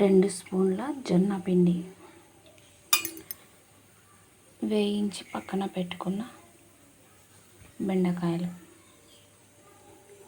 రెండు స్పూన్ల జొన్న పిండి వేయించి పక్కన పెట్టుకున్న బెండకాయలు.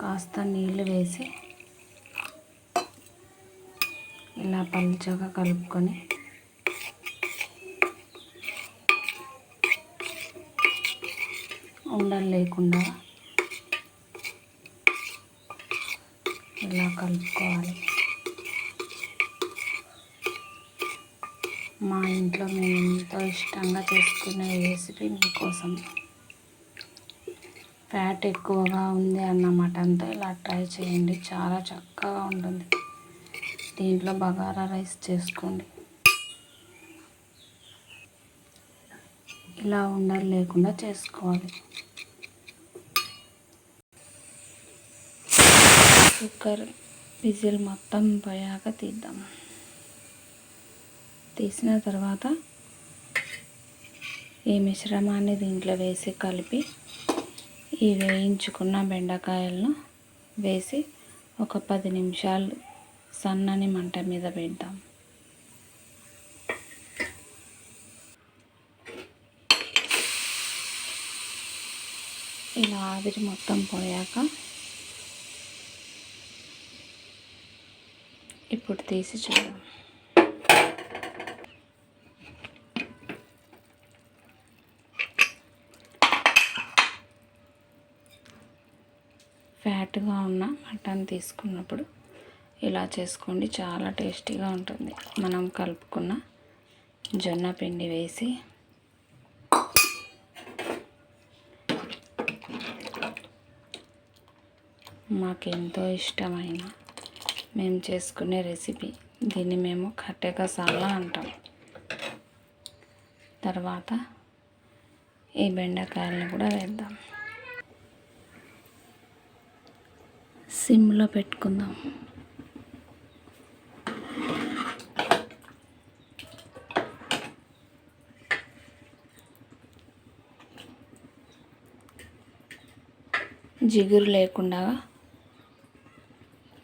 కాస్త నీళ్ళు వేసి ఇలా పలుచగా కలుపుకొని ఉండలు లేకుండా ఇలా కలుపుకోవాలి. మా ఇంట్లో మేము ఎంతో ఇష్టంగా చేసుకునే రెసిపీ మీకోసం. ఫ్యాట్ ఎక్కువగా ఉంది అన్న మటన్తో ఇలా ట్రై చేయండి. చాలా చక్కగా ఉంటుంది. దీంట్లో బగారా రైస్ చేసుకోండి. ఇలా ఉండాలి లేకుండా చేసుకోవాలి. కుక్కర్ విజిల్ మొత్తం పోయాక తీద్దాం. తీసిన తర్వాత ఈ మిశ్రమాన్ని దీంట్లో వేసి కలిపి ఈ వేయించుకున్న బెండకాయలను వేసి ఒక పది నిమిషాలు సన్నని మంట మీద పెడదాం. ఇలా ఆవిరి మొత్తం పోయాక ఇప్పుడు తీసి చూద్దాం. ఫ్యాట్గా ఉన్న మటన్ తీసుకున్నప్పుడు ఇలా చేసుకోండి. చాలా టేస్టీగా ఉంటుంది. మనం కలుపుకున్న జొన్న పిండి వేసి మాకెంతో ఇష్టమైన మేము చేసుకునే రెసిపీ. దీన్ని మేము కట్టెక సాలా అంటాం. తర్వాత ఈ బెండకాయలను కూడా వేద్దాం. సిమ్లో పెట్టుకుందాం. జిగురు లేకుండా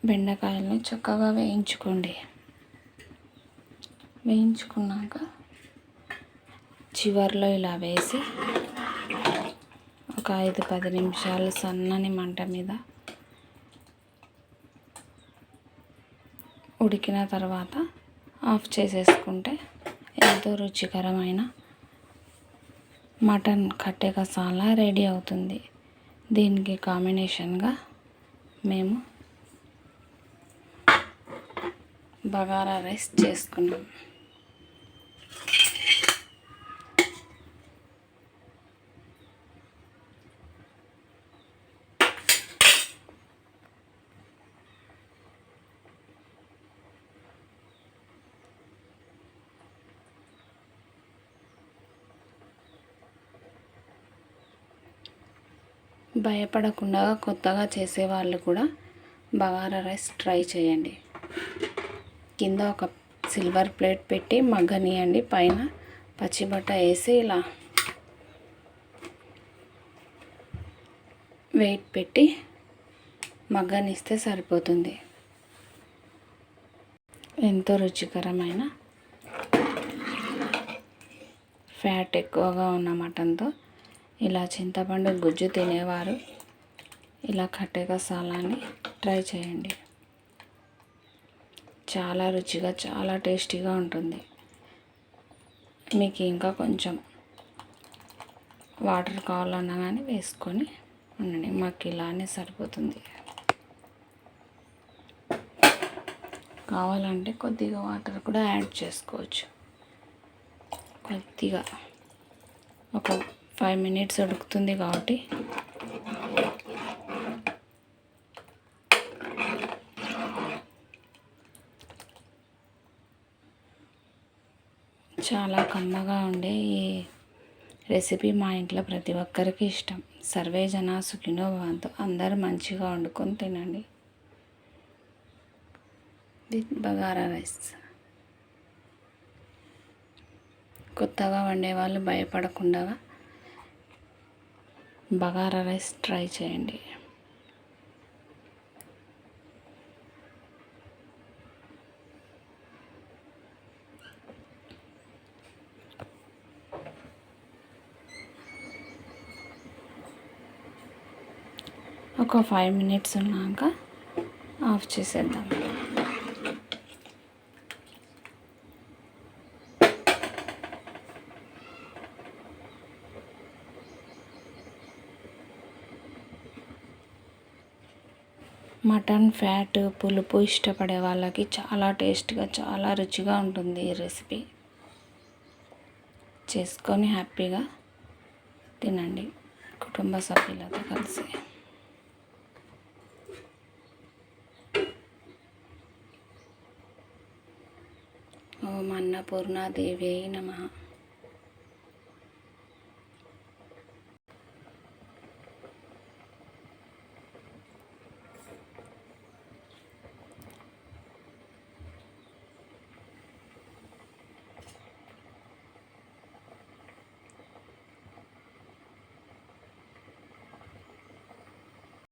బెండకాయలని చక్కగా వేయించుకోండి. వేయించుకున్నాక చివర్లో ఇలా వేసి ఒక ఐదు పది నిమిషాలు సన్నని మంట మీద ఉడికిన తర్వాత ఆఫ్ చేసేసుకుంటే ఎంతో రుచికరమైన మటన్ కట్టె కసాలా రెడీ అవుతుంది. దీనికి కాంబినేషన్గా మేము బగారా రైస్ చేసుకున్నాం. భయపడకుండా కొత్తగా చేసేవాళ్ళు కూడా బగారా రైస్ ట్రై చేయండి. కింద ఒక సిల్వర్ ప్లేట్ పెట్టి మగ్గనియండి. పైన పచ్చిబట్ట వేసి ఇలా వెయిట్ పెట్టి మగ్గనిస్తే సరిపోతుంది. ఎంతో రుచికరమైన ఫ్యాట్ ఎక్కువగా ఉన్న మటన్తో ఇలా చింతపండు గుజ్జు తినేవారు. ఇలా కట్టె కసాలాన్ని ట్రై చేయండి. చాలా రుచిగా చాలా టేస్టీగా ఉంటుంది. మీకు ఇంకా కొంచెం వాటర్ కావాలన్నా కానీ వేసుకొని ఉండండి. మాకు ఇలానే సరిపోతుంది. కావాలంటే కొద్దిగా వాటర్ కూడా యాడ్ చేసుకోవచ్చు. కొద్దిగా ఒక ఫైవ్ మినిట్స్ ఉడుకుతుంది కాబట్టి. చాలా కమ్మగా ఉండే ఈ రెసిపీ మా ఇంట్లో ప్రతి ఒక్కరికి ఇష్టం. సర్వే జన సుఖినో భవంతు. అందరూ మంచిగా వండుకొని తినండి. With bagara rice. కొత్తగా వండే వాళ్ళు భయపడకుండా బగారా రైస్ ట్రై చేయండి. ఒక ఫైవ్ మినిట్స్ ఉన్నాక ఆఫ్ చేసేద్దాం. మటన్ ఫ్యాట్ పులుపు ఇష్టపడే వాళ్ళకి చాలా టేస్ట్గా చాలా రుచిగా ఉంటుంది ఈ రెసిపీ. చేసుకొని హ్యాపీగా తినండి. కుటుంబ సభ్యులతో కలిసి. ఓం అన్నపూర్ణాదేవి నమ.